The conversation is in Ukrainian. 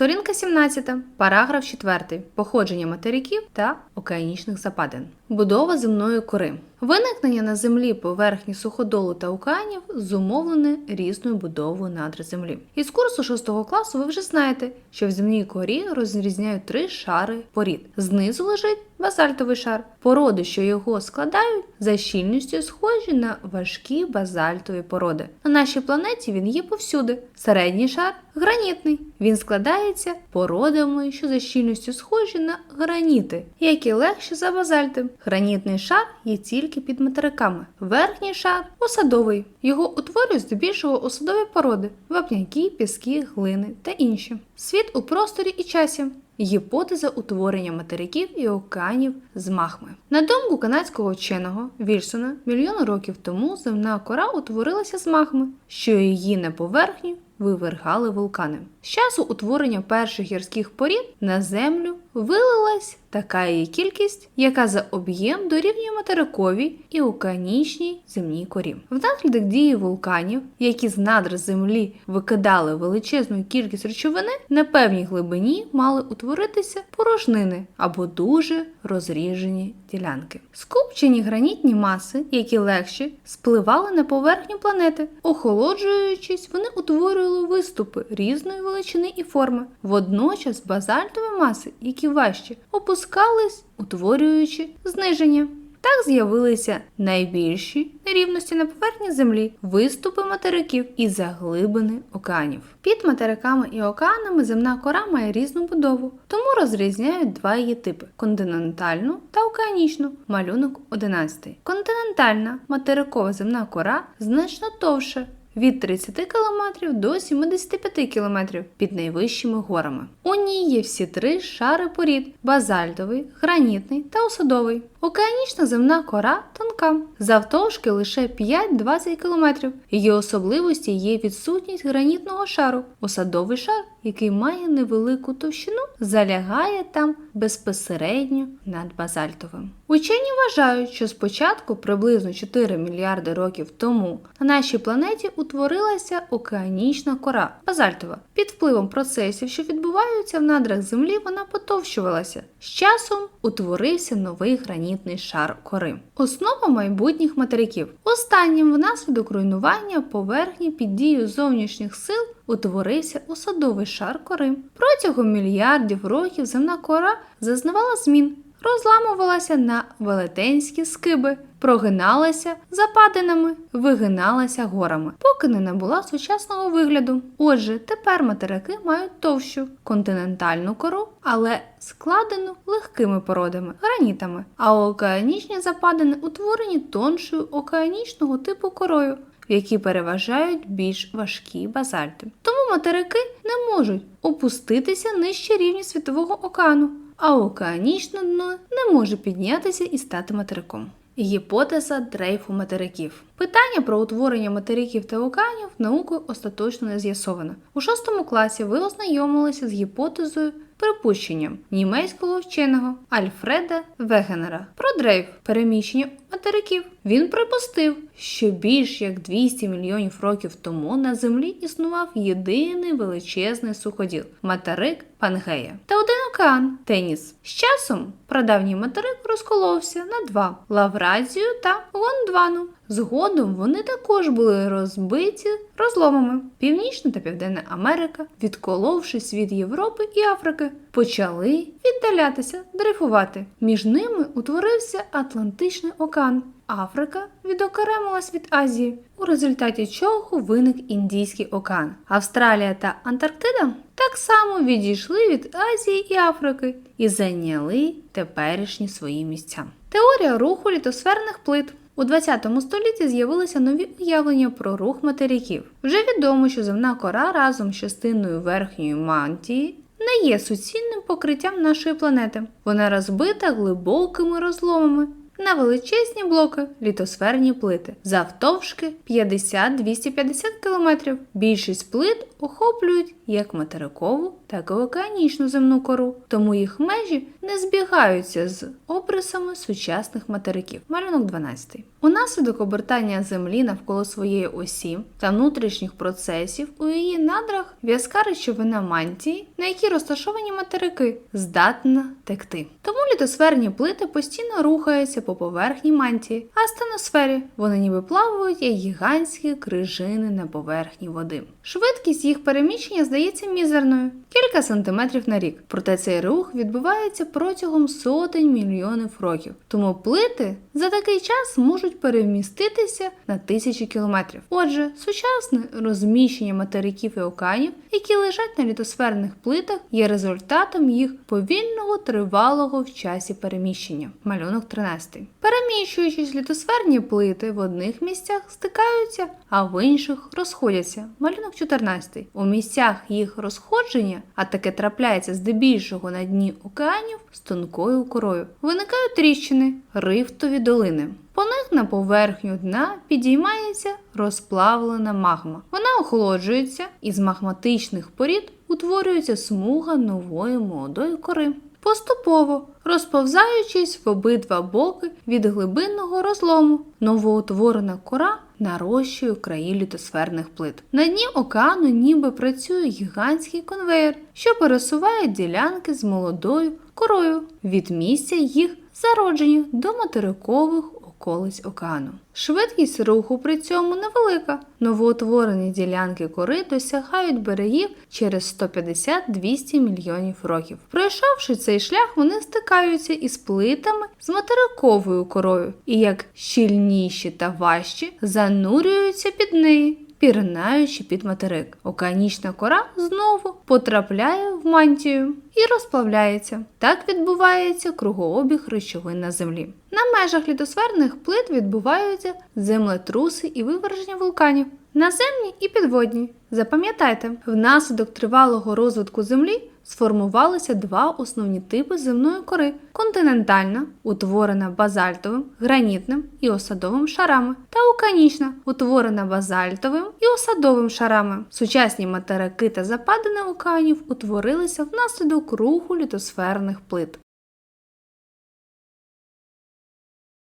Сторінка 17, параграф 4. Походження материків та океанічних западин. Будова земної кори. Виникнення на землі поверхні суходолу та океанів зумовлене різною будовою надр землі. Із курсу 6 класу ви вже знаєте, що в земній корі розрізняють три шари порід. Знизу лежить базальтовий шар. Породи, що його складають, за щільністю схожі на важкі базальтові породи. На нашій планеті він є повсюди. Середній шар гранітний. Він складається породами, що за щільністю схожі на граніти, які легші за базальти. Гранітний шар є тільки під материками. Верхній шар осадовий. Його утворюють здебільшого осадові породи, вапняки, піски, глини та інші. Світ у просторі і часі. Гіпотеза утворення материків і океанів з махми. На думку канадського вченого Вільсона, мільйон років тому земна кора утворилася з махми, що її на поверхню вивергали вулкани. З часу утворення перших гірських порід на землю вилилась така її кількість, яка за об'єм дорівнює материковій і океанічній земній корі. Внаслідок дії вулканів, які з надр землі викидали величезну кількість речовини, на певній глибині мали утворитися порожнини або дуже розріжені ділянки. Скупчені гранітні маси, які легші, спливали на поверхню планети. Охолоджуючись, вони утворювали виступи різної величини і форми. Водночас базальтові маси, які важчі, опускались, утворюючи зниження. Так з'явилися найбільші нерівності на поверхні землі, виступи материків і заглибини океанів. Під материками і океанами земна кора має різну будову, тому розрізняють два її типи: континентальну та океанічну. Малюнок 11. Континентальна материкова земна кора значно товша. Від 30 км до 75 км під найвищими горами. У ній є всі три шари порід: базальтовий, гранітний та осадовий. Океанічна земна кора тонка, завтовшки лише 5-20 км. Її особливості є відсутність гранітного шару. Осадовий шар, який має невелику товщину, залягає там безпосередньо над базальтовим. Учені вважають, що спочатку, приблизно 4 мільярди років тому, на нашій планеті утворилася океанічна кора базальтова. Під впливом процесів, що відбуваються в надрах Землі, вона потовщувалася. З часом утворився новий гранітний шар кори. Основа майбутніх материків. Останнім внаслідок руйнування поверхні під дією зовнішніх сил утворився осадовий шар кори. Протягом мільярдів років земна кора зазнавала змін розламувалася на велетенські скиби, прогиналася западинами, вигиналася горами, поки не набула сучасного вигляду. Отже, тепер материки мають товщу континентальну кору, але складену легкими породами, гранітами, а океанічні западини утворені тоншою океанічного типу корою. Які переважають більш важкі базальти. Тому материки не можуть опуститися нижче рівня світового океану, а океанічне дно не може піднятися і стати материком. Гіпотеза дрейфу материків. Питання про утворення материків та океанів наукою остаточно не з'ясовано. У шостому класі ви ознайомилися з гіпотезою припущенням німецького вченого Альфреда Вегенера про дрейф переміщення материків. Він припустив, що більш як 200 мільйонів років тому на Землі існував єдиний величезний суходіл материк Пангея та один океан Теніс. З часом прадавній материк розколовся на два Лавразію та Гондвану. Згодом вони також були розбиті розломами. Північна та Південна Америка, відколовшись від Європи і Африки, почали віддалятися, дрейфувати. Між ними утворився Атлантичний океан. Африка відокремилась від Азії, у результаті чого виник Індійський океан. Австралія та Антарктида так само відійшли від Азії і Африки і зайняли теперішні свої місця. Теорія руху літосферних плит. У 20 столітті з'явилися нові уявлення про рух материків. Вже відомо, що земна кора разом з частиною верхньої мантії не є суцільним покриттям нашої планети. Вона розбита глибокими розломами на величезні блоки літосферні плити завтовшки 50-250 км. Більшість плит охоплюють як материкову, так і океанічну земну кору, тому їх межі не збігаються з обрисами сучасних материків. Малюнок 12. Унаслідок обертання Землі навколо своєї осі та внутрішніх процесів у її надрах в'язка речовина мантії, на якій розташовані материки, здатна текти. Тому літосферні плити постійно рухаються по поверхні мантії, а стеносфері вони ніби плавають як гігантські крижини на поверхні води. Швидкість їх переміщення здається мізерною кілька сантиметрів на рік. Проте цей рух відбувається протягом сотень мільйонів років. Тому плити за такий час можуть переміститися на тисячі кілометрів. Отже, сучасне розміщення материків і океанів, які лежать на літосферних плитах, є результатом їх повільного тривалого в часі переміщення. Малюнок 13. Переміщуючись літосферні плити в одних місцях стикаються, а в інших розходяться. Малюнок 14. У місцях їх розходження, а таке трапляється здебільшого на дні океанів з тонкою корою, виникають тріщини, рифтові долини. По них на поверхню дна підіймається розплавлена магма. Вона охолоджується, і з магматичних порід утворюється смуга нової молодої кори. Поступово розповзаючись в обидва боки від глибинного розлому, новоутворена кора нарощує краї літосферних плит. На дні океану ніби працює гігантський конвейер, що пересуває ділянки з молодою корою від місця їх зародження до материкових околиць океану. Швидкість руху при цьому невелика. Новоутворені ділянки кори досягають берегів через 150-200 мільйонів років. Пройшовши цей шлях, вони стикаються із плитами з материковою корою і як щільніші та важчі занурюються під неї. Пірнаючи під материк, океанічна кора знову потрапляє в мантію і розплавляється. Так відбувається кругообіг речовин на землі. На межах літосферних плит відбуваються землетруси і виверження вулканів. Наземні і підводні. Запам'ятайте, внаслідок тривалого розвитку Землі сформувалися два основні типи земної кори: континентальна, утворена базальтовим, гранітним і осадовим шарами, та океанічна, утворена базальтовим і осадовим шарами. Сучасні материки та западини океанів утворилися внаслідок руху літосферних плит.